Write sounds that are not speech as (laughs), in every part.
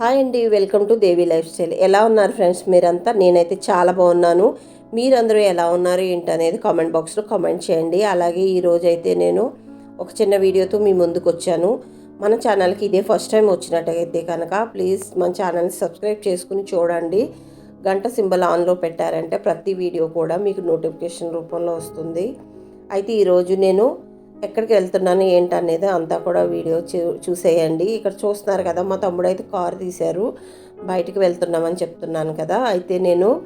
Hi అండి welcome to Devi lifestyle. ఎలా ఉన్నారు ఫ్రెండ్స్ మీరంతా? నేనైతే చాలా బాగున్నాను. మీరందరూ ఎలా ఉన్నారు ఏంటి అనేది కామెంట్ బాక్స్లో కామెంట్ చేయండి. అలాగే ఈరోజు అయితే నేను ఒక చిన్న వీడియోతో మీ ముందుకు వచ్చాను మన ఛానల్కి ఇదే ఫస్ట్ టైం వచ్చినట్టయితే కనుక ప్లీజ్ మన ఛానల్ని సబ్స్క్రైబ్ చేసుకుని చూడండి. గంట సింబల్ ఆన్లో పెట్టారంటే ప్రతి వీడియో కూడా మీకు నోటిఫికేషన్ రూపంలో వస్తుంది. అయితే ఈరోజు నేను ఎక్కడికి వెళ్తున్నాను ఏంటనేది అంతా కూడా వీడియో చూ చూసేయండి. ఇక్కడ చూస్తున్నారు కదా మా తమ్ముడు అయితే కారు తీశారు. బయటికి వెళ్తున్నామని చెప్తున్నాను కదా. అయితే నేను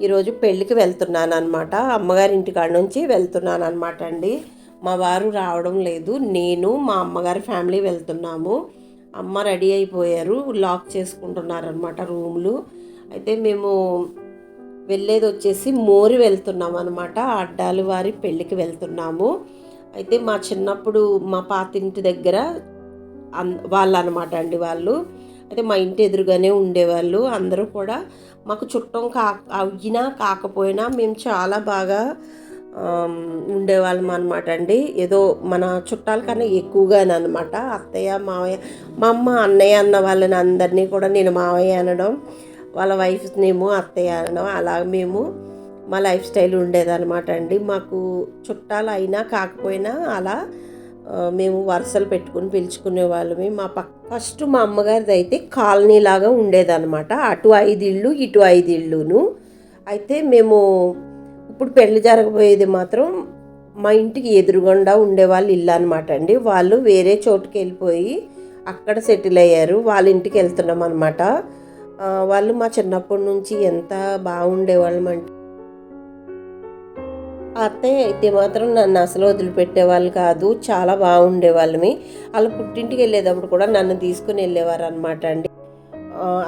ఈరోజు పెళ్ళికి వెళ్తున్నాను అనమాట అమ్మగారి ఇంటికాడ నుంచి వెళ్తున్నాను అనమాట అండి. మా వారు రావడం లేదు. నేను మా అమ్మగారి ఫ్యామిలీ వెళ్తున్నాము. అమ్మ రెడీ అయిపోయారు. లాక్ చేసుకుంటున్నారు అనమాట రూమ్లు. అయితే మేము వెళ్ళేది వచ్చేసి మోరి వెళ్తున్నాం అనమాట అడ్డాలు వారి పెళ్ళికి వెళ్తున్నాము. అయితే మా చిన్నప్పుడు మా పాతింటి దగ్గర అన్ వాళ్ళు అనమాట అండి వాళ్ళు. అయితే మా ఇంటి ఎదురుగానే ఉండేవాళ్ళు. అందరూ కూడా మాకు చుట్టం కా అయినా కాకపోయినా మేము చాలా బాగా ఉండేవాళ్ళం అనమాట అండి. ఏదో మన చుట్టాల కన్నా ఎక్కువగానే అనమాట అత్తయ్య మావయ్య మా అమ్మ అన్నయ్య అన్న వాళ్ళని అందరినీ కూడా నేను మావయ్య అనడం వాళ్ళ వైఫ్నేమో అత్తయ్య అనడం అలా మేము మా లైఫ్ స్టైల్ ఉండేదన్నమాట అండి. మాకు చుట్టాలు అయినా కాకపోయినా అలా మేము వరుసలు పెట్టుకుని పిలుచుకునే వాళ్ళమే. మా పక్క ఫస్ట్ మా అమ్మగారిది అయితే కాలనీ లాగా ఉండేదన్నమాట. అటు ఐదు ఇళ్ళు ఇటు ఐదు ఇళ్ళును అయితే మేము ఇప్పుడు పెళ్ళి జరగబోయేది మాత్రం మా ఇంటికి ఎదురుగుండా ఉండేవాళ్ళు ఇల్లు అనమాట అండి. వాళ్ళు వేరే చోటుకి వెళ్ళిపోయి అక్కడ సెటిల్ అయ్యారు. వాళ్ళ ఇంటికి వెళ్తున్నాం అనమాట వాళ్ళు మా చిన్నప్పటి నుంచి ఎంత బాగుండేవాళ్ళం అంటే అత్తయ్య అయితే మాత్రం నన్ను అసలు వదిలిపెట్టేవాళ్ళు కాదు. చాలా బాగుండేవాళ్ళమి. వాళ్ళ పుట్టింటికి వెళ్ళేటప్పుడు కూడా నన్ను తీసుకుని వెళ్ళేవారు అనమాట అండి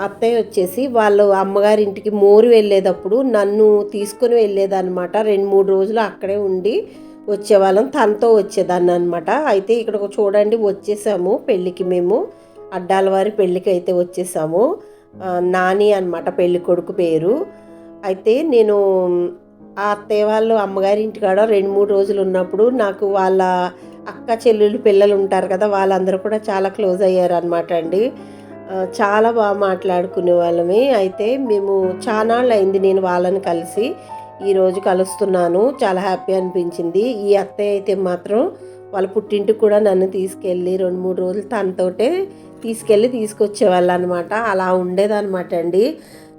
అత్తయ్య వచ్చేసి వాళ్ళు అమ్మగారింటికి మోరు వెళ్ళేటప్పుడు నన్ను తీసుకుని వెళ్ళేదన్నమాట. రెండు మూడు రోజులు అక్కడే ఉండి వచ్చేవాళ్ళం. తనతో వచ్చేదాన్ని అనమాట అయితే ఇక్కడ ఒక చూడండి వచ్చేసాము పెళ్ళికి మేము. అడ్డాల వారి పెళ్ళికి అయితే వచ్చేసాము. నాని అనమాట పెళ్ళి కొడుకు పేరు. అయితే నేను ఆ అత్తయ్య వాళ్ళు అమ్మగారి ఇంటికాడ రెండు మూడు రోజులు ఉన్నప్పుడు నాకు వాళ్ళ అక్క చెల్లెలు పిల్లలు ఉంటారు కదా వాళ్ళందరూ కూడా చాలా క్లోజ్ అయ్యారు అనమాట అండి చాలా బాగా మాట్లాడుకునే వాళ్ళమే. అయితే మేము చాలా అయింది నేను వాళ్ళని కలిసి ఈరోజు కలుస్తున్నాను. చాలా హ్యాపీ అనిపించింది. ఈ అత్తయ్య అయితే మాత్రం వాళ్ళ పుట్టింటికి కూడా నన్ను తీసుకెళ్ళి రెండు మూడు రోజులు తనతోటే తీసుకెళ్ళి తీసుకొచ్చేవాళ్ళు అనమాట అలా ఉండేదన్నమాట అండి.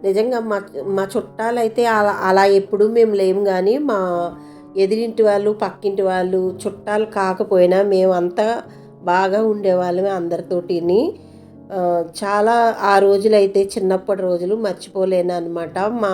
నిజంగా మా మా చుట్టాలైతే అలా అలా ఎప్పుడూ మేము లేము కానీ మా ఎదిరింటి వాళ్ళు పక్కింటి వాళ్ళు చుట్టాలు కాకపోయినా మేమంతా బాగా ఉండేవాళ్ళమే అందరితోటిని. చాలా ఆ రోజులైతే చిన్నప్పటి రోజులు మర్చిపోలేను అనమాట మా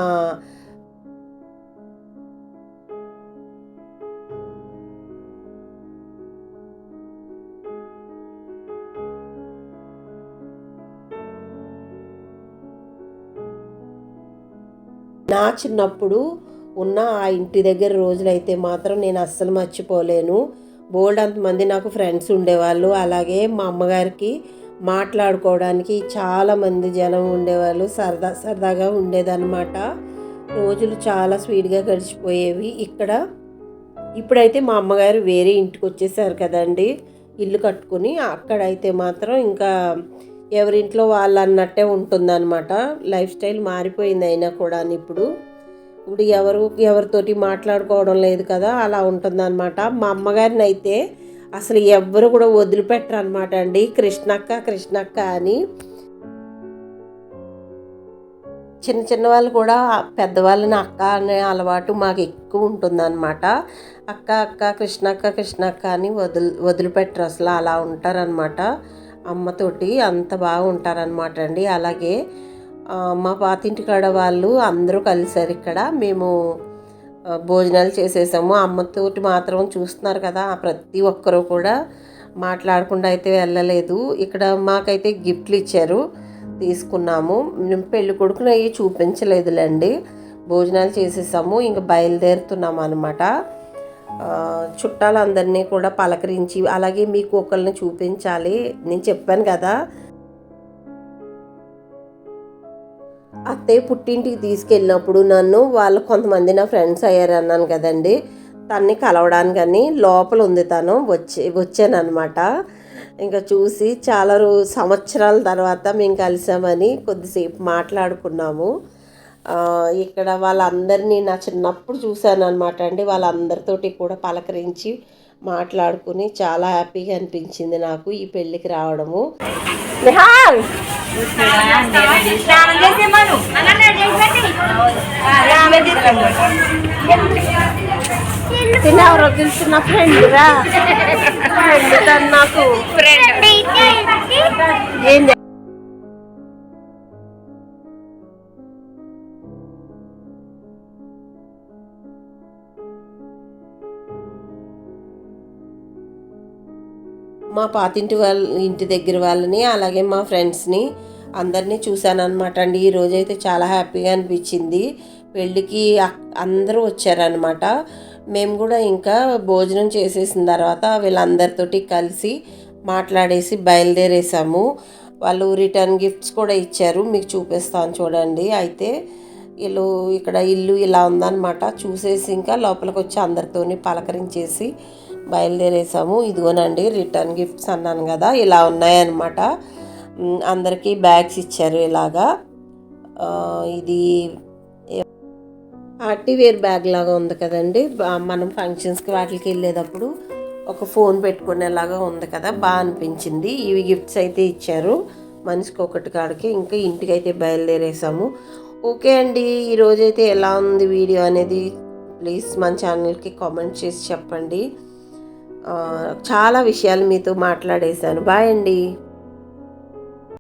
నా చిన్నప్పుడు ఉన్న ఆ ఇంటి దగ్గర రోజులైతే మాత్రం నేను అస్సలు మర్చిపోలేను. బోల్డ్ అంతమంది నాకు ఫ్రెండ్స్ ఉండేవాళ్ళు. అలాగే మా అమ్మగారికి మాట్లాడుకోవడానికి చాలా మంది జనం ఉండేవాళ్ళు. సరదా సరదాగా ఉండేదన్నమాట. రోజులు చాలా స్వీట్గా గడిచిపోయేవి. ఇక్కడ ఇప్పుడైతే మా అమ్మగారు వేరే ఇంటికి వచ్చేసారు కదండి. ఇల్లు కట్టుకుని అక్కడైతే మాత్రం ఇంకా ఎవరింట్లో వాళ్ళు అన్నట్టే ఉంటుందన్నమాట. లైఫ్ స్టైల్ మారిపోయింది అయినా కూడా ఇప్పుడు. ఇప్పుడు ఎవరు ఎవరితోటి మాట్లాడుకోవడం లేదు కదా అలా ఉంటుందన్నమాట. మా అమ్మగారిని అయితే అసలు ఎవ్వరు కూడా వదిలిపెట్టరు అనమాట అండి. కృష్ణక్క కృష్ణక్క అని. చిన్న చిన్న వాళ్ళు కూడా పెద్దవాళ్ళని అక్క అనే అలవాటు మాకు ఎక్కువ ఉంటుందన్నమాట. అక్క అక్క కృష్ణక్క కృష్ణక్క అని వదిలి వదిలిపెట్టరు అసలు అలా ఉంటారనమాట అమ్మతోటి అంత బాగుంటారనమాట అండి. అలాగే మా పాతింటి కాడ వాళ్ళు అందరూ కలిసారు ఇక్కడ. మేము భోజనాలు చేసేసాము. అమ్మతోటి మాత్రం చూస్తున్నారు కదా ప్రతి ఒక్కరూ కూడా మాట్లాడకుండా అయితే వెళ్ళలేదు. ఇక్కడ మాకైతే గిఫ్ట్లు ఇచ్చారు తీసుకున్నాము. మేము పెళ్ళి కొడుకును అవి చూపించలేదులేండి. భోజనాలు చేసేసాము ఇంకా బయలుదేరుతున్నాము అనమాట చుట్టాలందరినీ కూడా పలకరించి అలాగే మీకు ఒకళ్ళని చూపించాలి. నేను చెప్పాను కదా. అత్తయ్య పుట్టింటికి తీసుకెళ్ళినప్పుడు నన్ను వాళ్ళు కొంతమంది నా ఫ్రెండ్స్ అయ్యారు అన్నాను కదండి. తన్ని కలవడానికని లోపల ఉంది తను. వచ్చి వచ్చానమాట ఇంకా చూసి చాలా రోజు సంవత్సరాల తర్వాత మేము కలిసామని కొద్దిసేపు మాట్లాడుకున్నాము. ఇక్కడ వాళ్ళందరినీ నా చిన్నప్పుడు చూశాను అనమాట అండి. వాళ్ళందరితోటి కూడా పలకరించి మాట్లాడుకుని చాలా హ్యాపీగా అనిపించింది నాకు ఈ పెళ్ళికి రావడము. నిహాల్! తినెవరో తెలిసిన ఫ్రెండ్ రా. (laughs) ఫ్రెండ్ నాకు. ఏం చే- మా పాతింటి వాళ్ళ ఇంటి దగ్గర వాళ్ళని అలాగే మా ఫ్రెండ్స్ని అందరినీ చూశాను అనమాట అండి. ఈ అయితే చాలా హ్యాపీగా అనిపించింది. పెళ్ళికి అందరూ వచ్చారనమాట మేము కూడా ఇంకా భోజనం చేసేసిన తర్వాత వీళ్ళందరితోటి కలిసి మాట్లాడేసి బయలుదేరేసాము. వాళ్ళు రిటర్న్ గిఫ్ట్స్ కూడా ఇచ్చారు. మీకు చూపిస్తాను చూడండి. అయితే వీళ్ళు ఇక్కడ ఇల్లు ఇలా ఉందన్నమాట. చూసేసి ఇంకా లోపలికి వచ్చి అందరితోని పలకరించేసి బయలుదేరేసాము. ఇదిగోనండి రిటర్న్ గిఫ్ట్స్ అన్నాను కదా ఇలా ఉన్నాయన్నమాట. అందరికీ బ్యాగ్స్ ఇచ్చారు ఇలాగా. ఇది పార్టీ వేర్ బ్యాగ్ లాగా ఉంది కదండి. బా- మనం ఫంక్షన్స్కి వాటికి వెళ్ళేటప్పుడు ఒక ఫోన్ పెట్టుకునేలాగా ఉంది కదా బాగా అనిపించింది. ఇవి గిఫ్ట్స్ అయితే ఇచ్చారు. మనిషికి ఒకటి కాడికి ఇంకా ఇంటికి అయితే బయలుదేరేసాము. ఓకే అండి ఈరోజైతే ఎలా ఉంది వీడియో అనేది ప్లీజ్ మన ఛానల్కి కామెంట్ చేసి చెప్పండి. చాలా విషయాలు మీతో మాట్లాడేశాను. బాయ్ అండి.